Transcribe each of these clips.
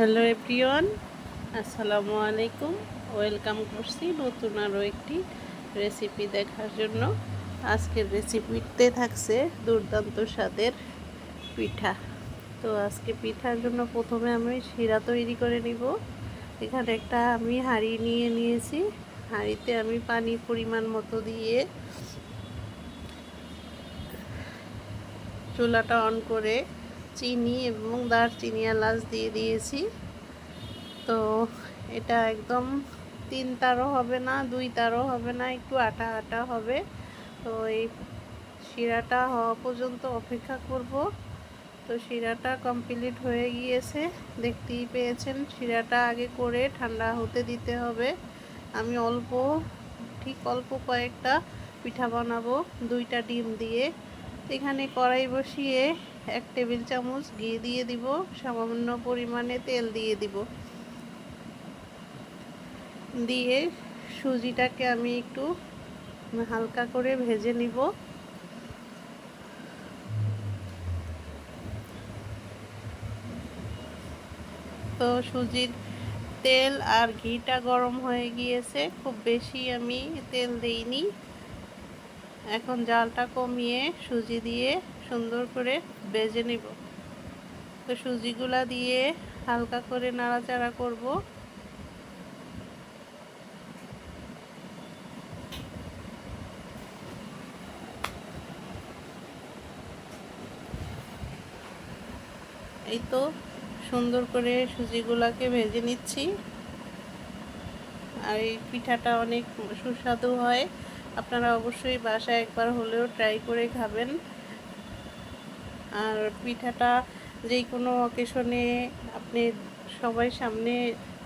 Hello everyone, আসসালামু আলাইকুম। Welcome করছি নতুন আরও একটি রেসিপি দেখার জন্য। আজকের রেসিপিতে থাকছে দুর্দান্ত স্বাদের পিঠা। তো আজকে পিঠার জন্য প্রথমে আমি শিরা তৈরি করে নিব। এখানে একটা আমি হাঁড়ি নিয়ে নিয়েছি। হাঁড়িতে আমি পানি পরিমাণ মতো দিয়ে চুলাটা অন করে চিনি এবং দারচিনি এলাচ দিয়ে দিয়েছি। তো এটা একদম তিন তারও হবে না দুই তারও হবে না, একটু আটা আটা হবে। তো এই শিরাটা হওয়া পর্যন্ত অপেক্ষা করব। তো শিরাটা কমপ্লিট হয়ে গিয়েছে, দেখতেই পেয়েছেন শিরাটা আগে করে ঠান্ডা হতে দিতে হবে। আমি অল্প, ঠিক অল্প কয়েকটা পিঠা বানাবো, দুইটা ডিম দিয়ে। এখানে কড়াই বসিয়ে এক টেবিল চামচ ঘি দিয়ে দিব, সামান্য পরিমাণে তেল দিয়ে দিব। দিয়ে সুজিটাকে আমি একটু হালকা করে ভেজে নিব। তো সুজির তেল আর ঘিটা গরম হয়ে গিয়েছে, খুব বেশি আমি তেল দেইনি। এখন জালটা কমিয়ে সুজি দিয়ে সুন্দর করে বেজে নিব। তো সুজিগুলা দিয়ে হালকা করে নাড়াচাড়া করব। এই তো সুন্দর করে সুজিগুলাকে ভেজে নিচ্ছি। আর এই পিঠাটা অনেক সুস্বাদু হয়। আপনারা অবশ্যই বাসায় একবার হলেও ট্রাই করে খাবেন। আর পিঠাটা যে কোনো অকেশনে আপনি সবাই সামনে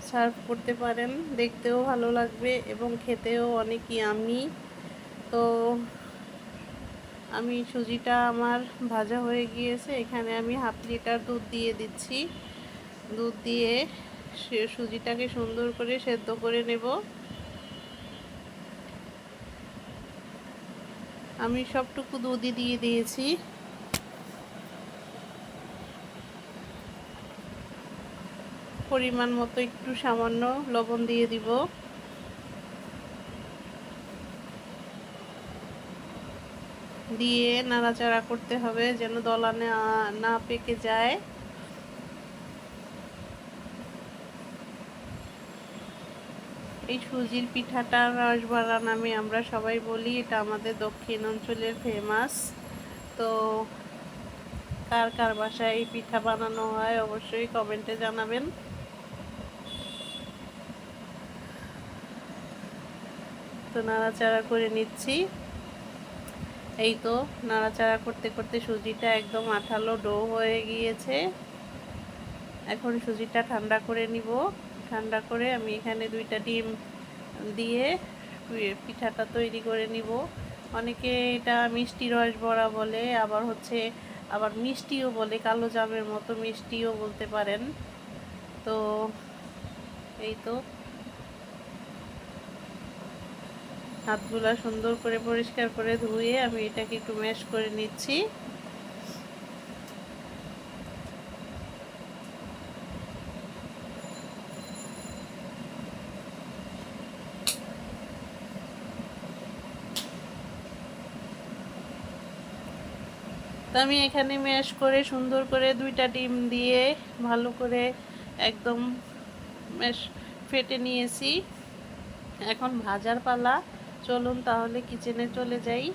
সার্ভ করতে পারেন, দেখতেও ভালো লাগবে এবং খেতেও অনেক ইয়ামি তো আমি সুজিটা আমার ভাজা হয়ে গিয়েছে, এখানে আমি হাফ লিটার দুধ দিয়ে দিচ্ছি। দুধ দিয়ে সুজিটাকে সুন্দর করে সেদ্ধ করে নেব। আমি সবটুকু দুধই দিয়ে দিয়েছি। পরিমাণ মতো একটু সামান্য লবণ দিয়ে দিব। দিয়ে নাড়াচাড়া করতে হবে যেন দলা না পেকে যায়। এই সুজির পিঠাটা রসবাড়া নামে আমরা সবাই বলি, এটা আমাদের দক্ষিণ অঞ্চলের ফেমাস তো কার কার বাসায় এই পিঠা বানানো হয় অবশ্যই কমেন্টে জানাবেন। তো নাড়াচাড়া করে নিচ্ছি। এই তো নাড়াচাড়া করতে করতে সুজিটা একদম আঠালো ডো হয়ে গিয়েছে। এখন সুজিটা ঠান্ডা করে নিব। ঠান্ডা করে আমি এখানে দুইটা ডিম দিয়ে পিঠাটা তৈরি করে নিব। অনেকে এটা মিষ্টি রস বড়া বলে, আবার হচ্ছে আবার মিষ্টিও বলে, কালো জামের মতো মিষ্টিও বলতে পারেন। তো এই তো হাতগুলা সুন্দর করে পরিষ্কার করে ধুয়ে আমি এটাকে একটু ম্যাশ করে নিচ্ছি। তো আমি এখানে ম্যাশ করে সুন্দর করে দুইটা ডিম দিয়ে ভালো করে একদম ম্যাশ ফেটে নিয়েছি। এখন ভাজার পালা। চলুন তাহলে কিচেনে চলে যাই।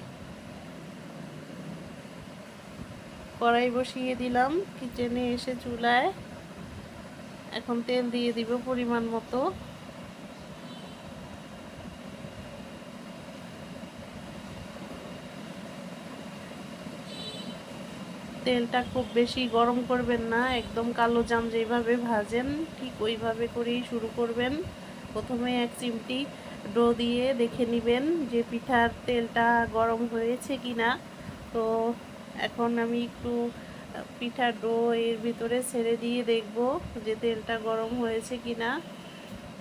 কড়াই বসিয়ে দিলাম, কিচেনে এসে চুলায়। এখন তেল দিয়ে দিব পরিমাণ মতো। তেলটা খুব বেশি গরম করবেন না, একদম কালো জাম যেভাবে ভাজেন, ঠিক ওইভাবে করেই শুরু করবেন। প্রথমে এক চিমটি ডো দিয়ে দেখে নেবেন যে পিঠার তেলটা গরম হয়েছে কি না তো এখন আমি একটু পিঠার ডো এর ভিতরে ছেড়ে দিয়ে দেখব যে তেলটা গরম হয়েছে কি না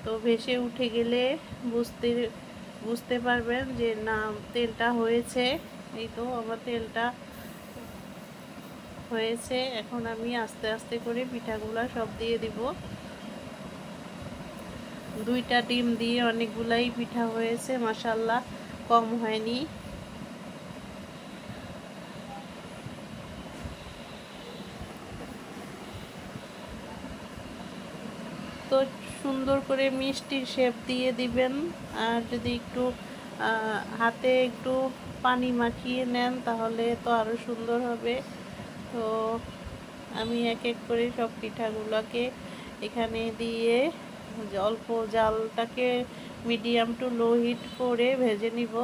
তো ভেসে উঠে গেলে বুঝতে বুঝতে পারবেন যে না, তেলটা হয়েছে। এই তো আমার তেলটা হয়েছে। এখন আমি আস্তে আস্তে করে পিঠাগুলো সব দিয়ে দিব। দুইটা ডিম দিয়ে অনেকগুলাই পিঠা হয়েছে মাসাল্লাহ কম হয়নি। তো সুন্দর করে মিষ্টির শেপ দিয়ে দিবেন, আর যদি একটু হাতে একটু পানি মাখিয়ে নেন, তাহলে তো আরও সুন্দর হবে। তো আমি এক এক করে সব পিঠাগুলোকে এখানে দিয়ে অল্প জালটাকে মিডিয়াম টু লো হিট করে ভেজে নিব।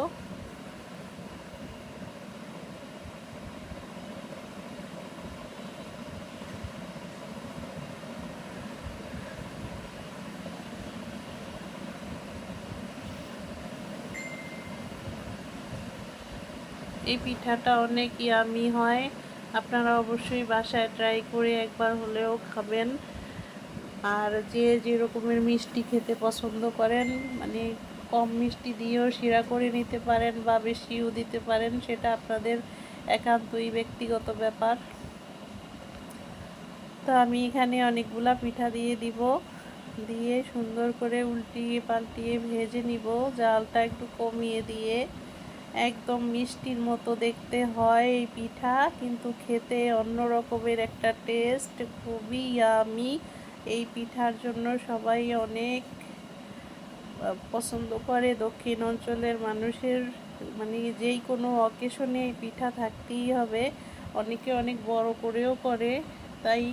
এই পিঠাটা অনেক ইয়ামি হয়, আপনারা অবশ্যই বাসায় ট্রাই করে একবার হলেও খাবেন। আর যে যে রকমের মিষ্টি খেতে পছন্দ করেন মানে কম মিষ্টি দিয়েও শিরা করে নিতে পারেন বা বেশিও দিতে পারেন, সেটা আপনাদের একান্তই ব্যক্তিগত ব্যাপার। তো আমি এখানে অনেকগুলা পিঠা দিয়ে দিব, দিয়ে সুন্দর করে উল্টিয়ে পাল্টিয়ে ভেজে নিব। জালটা একটু কমিয়ে দিয়ে একদম মিষ্টির মতো দেখতে হয় এই পিঠা, কিন্তু খেতে অন্য রকমের একটা টেস্ট, খুবই আমি এই পিঠার জন্য সবাই অনেক পছন্দ করে। দক্ষিণ অঞ্চলের মানুষের মানে যেই কোনো অকেশনে এই পিঠা থাকতেই হবে। অনেকে অনেক বড় করেও করে। তাই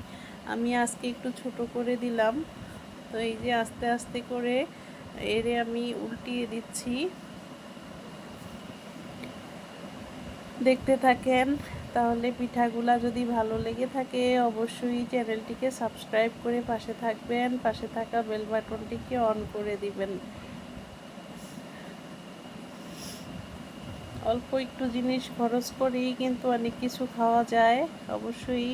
আমি আজকে একটু ছোট করে দিলাম। তো এই যে আস্তে আস্তে করে এরে আমি উল্টিয়ে দিচ্ছি। দেখতে থাকেন তাহলে পিঠাগুলা যদি ভালো লেগে থাকে, অবশ্যই চ্যানেলটিকে সাবস্ক্রাইব করে পাশে থাকবেন। পাশে থাকা বেল বাটনটিকে অন করে দিবেন। অল্প একটু জিনিস খরচ করেই কিন্তু অনেক কিছু খাওয়া যায়, অবশ্যই।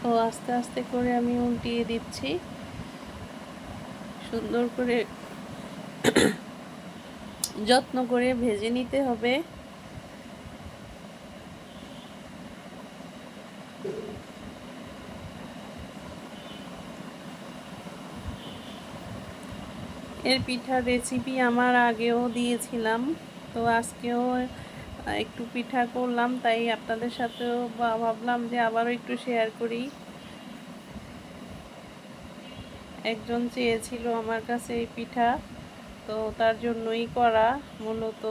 তো আস্তে আস্তে করে আমি উল্টিয়ে দিচ্ছি। সুন্দর করে যত্ন করে ভেজে নিতে হবে। এর পিঠার রেসিপি আমার আগেও দিয়েছিলাম, তো আজকেও একটু পিঠা করলাম, তাই আপনাদের সাথেও ভাবলাম যে আবারও একটু শেয়ার করি। একজন চেয়েছিল আমার কাছে এই পিঠা। তো তার জন্যই করা মূলত।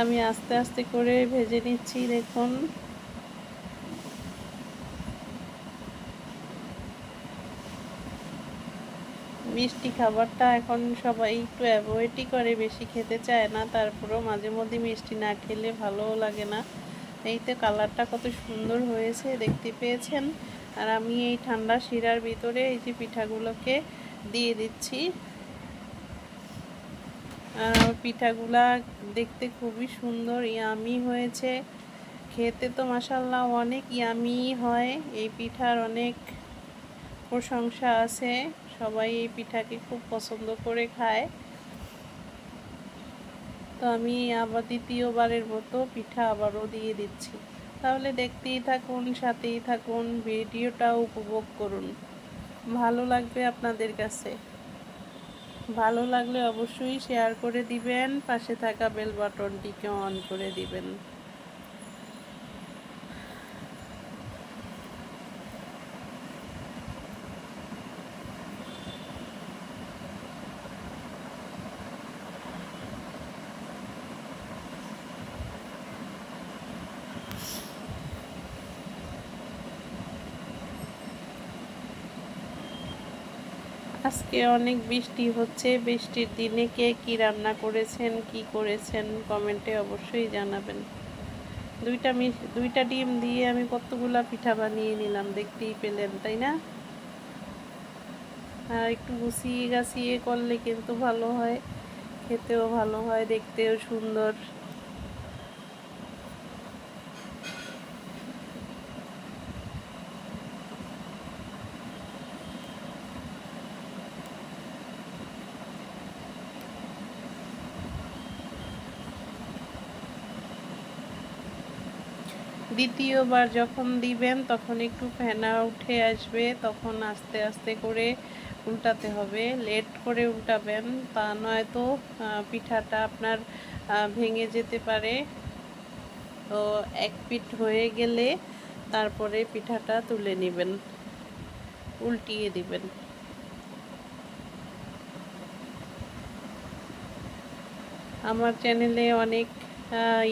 আমি আস্তে আস্তে করে ভেজে নিচ্ছি, দেখুন। মিষ্টি খাবারটা এখন সবাই একটু অ্যাভয়েডই করে, বেশি খেতে চায় না, তারপরেও মাঝে মধ্যে মিষ্টি না খেলে ভালোও লাগে না। এই তো কালারটা কত সুন্দর হয়েছে, দেখতে পেয়েছেন? আর আমি এই ঠান্ডা শিরার ভিতরে এই যে পিঠাগুলোকে দিয়ে দিচ্ছি। আর পিঠাগুলা দেখতে খুবই সুন্দর, ইয়ামি হয়েছে। খেতে তো মাসাল্লাহ অনেক ইয়ামি হয়, এই পিঠার অনেক প্রশংসা আছে। সবাই এই পিঠাকে খুব পছন্দ করে খায়। তো আমি আবার দ্বিতীয়বারের মতো পিঠা আবারও দিয়ে দিচ্ছি। তাহলে দেখতেই থাকুন, সাথেই থাকুন, ভিডিওটা উপভোগ করুন। ভালো লাগবে আপনাদের কাছে? ভালো লাগলে অবশ্যই শেয়ার করে দিবেন, পাশে থাকা বেল বাটনটিকে অন করে দিবেন। আজকে অনেক বৃষ্টি হচ্ছে। বৃষ্টির দিনে কে কি রান্না করেছেন, কি করেছেন, কমেন্টে অবশ্যই জানাবেন। দুইটা দুইটা ডিম দিয়ে আমি কতগুলা পিঠা বানিয়ে নিলাম, দেখতেই পেলেন, তাই না? আর একটু গুছিয়ে গাছিয়ে করলে কিন্তু ভালো হয়, খেতেও ভালো হয়, দেখতেও সুন্দর। দ্বিতীয়বার যখন দিবেন, তখন একটু ফেনা উঠে আসবে, তখন আস্তে আস্তে করে উল্টাতে হবে। লেট করে উল্টাবেন, তা নয়তো পিঠাটা আপনার ভেঙে যেতে পারে। তো এক পিঠ হয়ে গেলে তারপরে পিঠাটা তুলে নেবেন, উল্টিয়ে দিবেন। আমার চ্যানেলে অনেক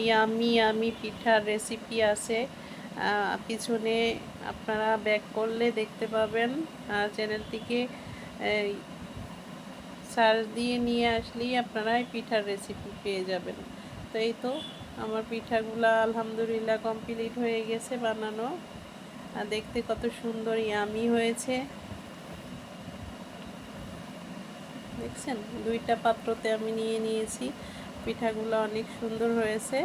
ইয়ামি ইয়ামি পিঠার রেসিপি আছে। পিছনে আপনারা ব্যাক করলে দেখতে পাবেন। চ্যানেলটিকে সার্চ দিয়ে নিয়ে আসলেই আপনারা পিঠার রেসিপি পেয়ে যাবেন। তো এই তো, আমার পিঠাগুলা আলহামদুলিল্লাহ কমপ্লিট হয়ে গেছে বানানো। আর দেখতে কত সুন্দর ইয়ামি হয়েছে। দেখছেন? দুইটা পাত্রতে আমি নিয়ে নিয়েছি। পিঠাগুলো অনেক সুন্দর হয়েছে।